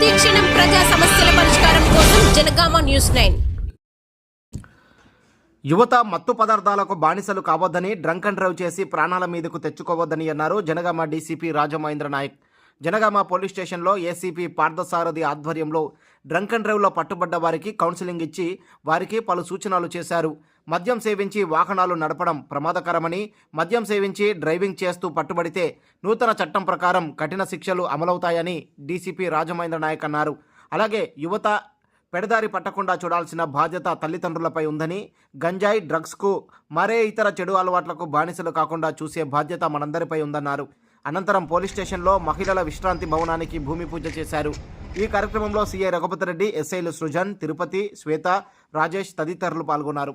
ప్రతిక్షణం ప్రజా సమస్యల పరిష్కారం కోసం జనగామ న్యూస్ నైన్. యువత మత్తు పదార్థాలకు బానిసలు కావద్దని డ్రంక్ అండ్ డ్రైవ్ చేసి ప్రాణాల మీదకు తెచ్చుకోవద్దని అన్నారు జనగామ డీసీపీ రాజమహేంద్ర నాయక్. జనగామ పోలీస్ స్టేషన్లో ఏసీపీ పార్థసారథి ఆధ్వర్యంలో డ్రంక్ అండ్ డ్రైవ్లో పట్టుబడ్డ వారికి కౌన్సిలింగ్ ఇచ్చి వారికి పలు సూచనలు చేశారు. మద్యం సేవించి వాహనాలు నడపడం ప్రమాదకరమని మద్యం సేవించి డ్రైవింగ్ చేస్తూ పట్టుబడితే నూతన చట్టం ప్రకారం కఠిన శిక్షలు అమలవుతాయని డీసీపీ రాజమహేంద్ర నాయక్ అన్నారు. అలాగే యువత పెడదారి పట్టకుండా చూడాల్సిన బాధ్యత తల్లిదండ్రులపై ఉందని గంజాయి డ్రగ్స్కు మరే ఇతర చెడు అలవాట్లకు బానిసలు కాకుండా చూసే బాధ్యత మనందరిపై ఉందన్నారు. అనంతరం పోలీస్ స్టేషన్లో మహిళల విశ్రాంతి భవనానికి భూమి పూజ చేశారు. ఈ కార్యక్రమంలో సీఐ రఘుపతి రెడ్డి ఎస్ఐలు సృజన్ తిరుపతి శ్వేత రాజేష్ తదితరులు పాల్గొన్నారు.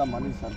అంతా money sir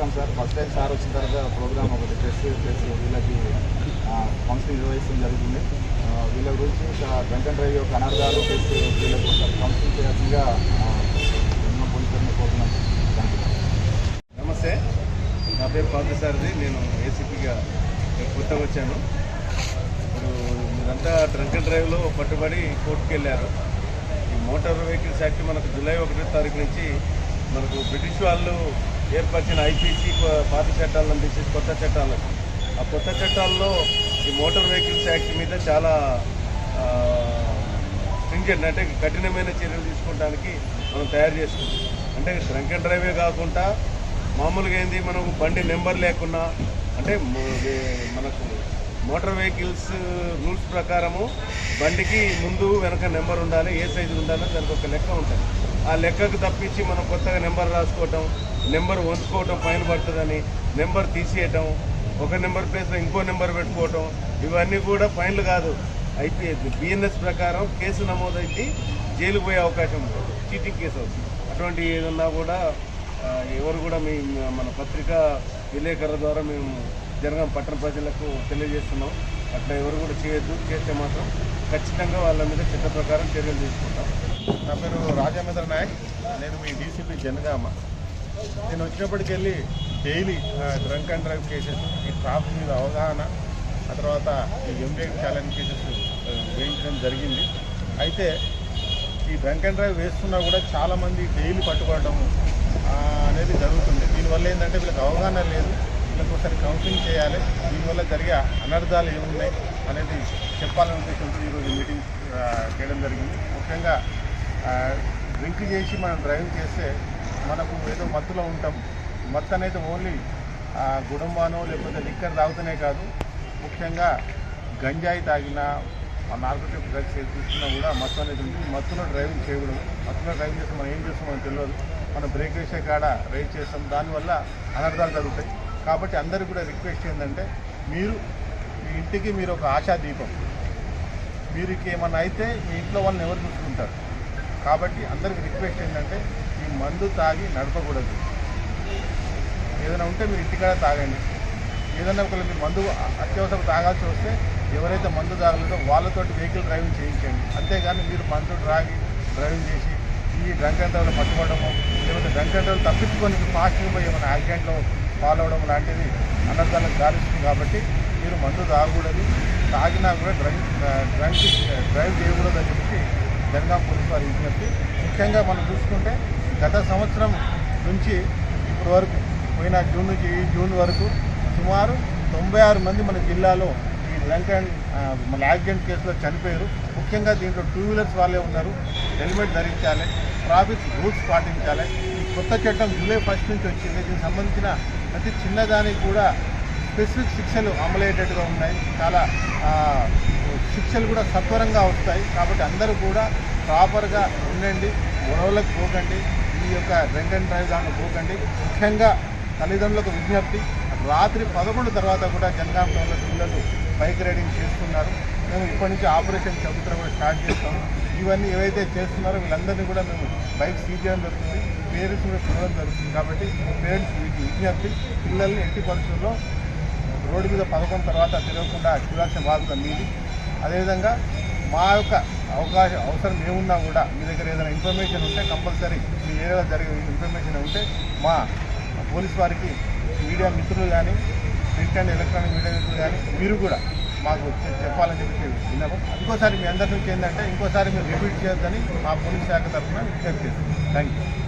welcome sir first time sir వచ్చిన తర్వాత ప్రోగ్రామ్ ఒకటి ప్రెస్ ప్లస్ వీళ్ళకి కౌన్సిలింగ్ నిర్వహించడం జరుగుతుంది. వీళ్ళ గురించి డ్రంక్ రవి డ్రైవ్ యొక్క అనర్థాలు ప్లస్ వీళ్ళకు ఫంక్షన్ కౌన్సిలింగ్ చేయాల్సిందిగా ఎన్నో పోలీసులను నమస్తే. నా పేరు పార్థసారథి నేను ఏసీపీగా కొత్తగా వచ్చాను. ఇప్పుడు మీరంతా డ్రంక్ అండ్ డ్రైవ్లో పట్టుబడి కోర్టుకు వెళ్ళారు ఈ మోటార్ వెహికల్స్ యాక్ట్ మనకు జూలై ఒకటో తారీఖు నుంచి మనకు బ్రిటిష్ వాళ్ళు ఏర్పరిచిన ఐపీసీ పాత చట్టాలను తీసేసి కొత్త చట్టాలను. ఆ కొత్త చట్టాల్లో ఈ మోటార్ వెహికల్స్ యాక్ట్ మీద చాలా స్ట్రింజెంట్ అంటే కఠినమైన చర్యలు తీసుకోవడానికి మనం తయారు చేసుకుంటాం. అంటే డ్రంక్ అండ్ డ్రైవే కాకుండా మామూలుగా ఏంది మనం బండి నెంబర్ లేకున్నా అంటే మనకు మోటార్ వెహికల్స్ రూల్స్ ప్రకారము బండికి ముందు వెనక నెంబర్ ఉండాలి ఏ సైజు ఉండాలో దానికి ఒక లెక్క ఉంటుంది. ఆ లెక్కకు తప్పించి మనం కొత్తగా నెంబర్ రాసుకోవటం నెంబర్ వంచుకోవటం ఫైన్ పడుతుందని నెంబర్ తీసేయటం ఒక నెంబర్ ప్లేస్లో ఇంకో నెంబర్ పెట్టుకోవటం ఇవన్నీ కూడా ఫైన్లు కాదు. అయితే బిఎన్ఎస్ ప్రకారం కేసు నమోదైతే జైలు పోయే అవకాశం ఉంటుంది. చీటింగ్ కేసు అవుతుంది. అటువంటి ఏదన్నా కూడా ఎవరు కూడా మీ మన పత్రికా విలేకరుల ద్వారా మేము జనగాం పట్టణ ప్రజలకు తెలియజేస్తున్నాం. అట్లా ఎవరు కూడా చేయొద్దు. చేస్తే మాత్రం ఖచ్చితంగా వాళ్ళ మీద చట్ట ప్రకారం చర్యలు తీసుకుంటాం. నా పేరు రాజేంద్ర నాయక్. నేను మీ డీసీపీ జనగామ. నేను వచ్చినప్పటికెళ్ళి daily drunk and drive cases ఈ ట్రాఫిక్ మీద అవగాహన ఆ తర్వాత ఈ ఎంబీఏ ఛాలెంజ్ కేసెస్ వేయించడం జరిగింది. అయితే ఈ డ్రంక్ అండ్ డ్రైవ్ వేస్తున్నా కూడా చాలామంది డైలీ పట్టుకోవడం అనేది జరుగుతుంది. దీనివల్ల ఏంటంటే వీళ్ళకి అవగాహన లేదు. వీళ్ళకి ఒకసారి కౌన్సిలింగ్ చేయాలి. దీనివల్ల జరిగే అనర్థాలు ఏమున్నాయి అనేది చెప్పాలనే ఉద్దేశంతో ఈరోజు మీటింగ్ చేయడం జరిగింది. ముఖ్యంగా డ్రింక్ చేసి మనం డ్రైవింగ్ చేస్తే మనకు ఏదో మత్తులో ఉంటాం. మత్తు అనేది ఓన్లీ గుడంబానో లేకపోతే లిక్కర్ తాగుతూనే కాదు. ముఖ్యంగా గంజాయి తాగినా నార్కోటిక్ డ్రగ్స్ తీసుకున్నా కూడా మత్తు అనేది ఉంటుంది. మత్తులో డ్రైవింగ్ చేయకూడదు. మత్తులో డ్రైవింగ్ చేస్తే మనం ఏం చేస్తామో మనకు తెలియదు. మనం బ్రేక్ వేసే కాడ రైడ్ చేస్తాం. దానివల్ల అనర్థాలు జరుగుతాయి కాబట్టి అందరికీ కూడా రిక్వెస్ట్ ఏంటంటే మీరు మీ ఇంటికి మీరు ఒక ఆశా దీపం. ఏమన్నా అయితే మీ ఇంట్లో వాళ్ళని ఎవరు చూసుకుంటారు? కాబట్టి అందరికి రిక్వెస్ట్ ఏంటంటే ఈ మందు తాగి నడపకూడదు. ఏదైనా ఉంటే మీరు ఇంటికాడ తాగండి. ఏదైనా ఒకవేళ మీరు మందు అత్యవసరం తాగాల్సి వస్తే ఎవరైతే మందు తాగలేదో వాళ్ళతోటి వెహికల్ డ్రైవింగ్ చేయించండి. అంతేగాని మీరు మందు త్రాగి డ్రైవింగ్ చేసి ఈ డ్రంక్ అండ్ డ్రైవ్లో పట్టుకోవడము లేకపోతే డ్రంక్ అండ్ డ్రైవ్ తప్పించుకొని ఫాస్ట్గా పోయి ఏమైనా యాక్సిడెంట్లో ఫాలో అవడం లాంటిది అనర్థాలకు దారిస్తుంది కాబట్టి మీరు మందు తాగకూడదు. తాగినా కూడా డ్రైవ్ డ్రంక్ డ్రైవ్ చేయకూడదు అని చెప్పి జనగాం పోలీసు వారి విజ్ఞప్తి. ముఖ్యంగా మనం చూసుకుంటే గత సంవత్సరం నుంచి ఇప్పటి వరకు పోయిన జూన్ నుంచి ఈ జూన్ వరకు సుమారు తొంభై ఆరు మంది మన జిల్లాలో ఈ డ్రంక్ అండ్ మన యాక్సిడెంట్ కేసులో చనిపోయారు. ముఖ్యంగా దీంట్లో టూ వీలర్స్ వాళ్ళే ఉన్నారు. హెల్మెట్ ధరించాలి ట్రాఫిక్ రూల్స్ పాటించాలి. ఈ కొత్త చట్టం జూలై ఫస్ట్ నుంచి వచ్చింది. దీనికి సంబంధించిన ప్రతి చిన్నదానికి కూడా స్పెసిఫిక్ శిక్షలు అమలయ్యేటట్టుగా ఉన్నాయి. చాలా శిక్షలు కూడా సత్వరంగా వస్తాయి. కాబట్టి అందరూ కూడా ప్రాపర్గా ఉండండి గొడవలకు పోకండి ఈ యొక్క రెంట్ అండ్ డ్రైవ్ దాంట్లో పోకండి. ముఖ్యంగా తల్లిదండ్రులకు విజ్ఞప్తి రాత్రి పదకొండు తర్వాత కూడా జనగాం టౌన్లో పిల్లలు బైక్ రైడింగ్ చేస్తున్నారు. మేము ఇప్పటి నుంచి ఆపరేషన్ చబుత్ర కూడా స్టార్ట్ చేస్తాం. ఇవన్నీ ఏవైతే చేస్తున్నారో వీళ్ళందరినీ కూడా మేము బైక్ సీజ్ చేయడం జరుగుతుంది. పేరెంట్స్ కూడా చూడడం జరుగుతుంది. కాబట్టి పేరెంట్స్ వీటి విజ్ఞప్తి పిల్లల్ని ఎట్టి పరిస్థితుల్లో రోడ్డు మీద పథకం తర్వాత తిరగకుండా చూడాల్సిన బాధ్యత మీది. అదేవిధంగా మా యొక్క అవకాశం అవసరం ఏమున్నా కూడా మీ దగ్గర ఏదైనా ఇన్ఫర్మేషన్ ఉంటే కంపల్సరీ మీ ఏరియాలో జరిగే ఇన్ఫర్మేషన్ ఉంటే మా పోలీస్ వారికి మీడియా మిత్రులు కానీ ప్రింట్ అండ్ ఎలక్ట్రానిక్ మీడియా మిత్రులు కానీ మీరు కూడా మాకు చెప్పాలని చెప్పి విన్నాము ఇంకోసారి మీ అందరి నుంచి ఏంటంటే ఇంకోసారి మీరు రిపీట్ చేయొద్దని మా పోలీస్ శాఖ తరఫున విజ్ఞప్తి చేస్తాం థ్యాంక్ యూ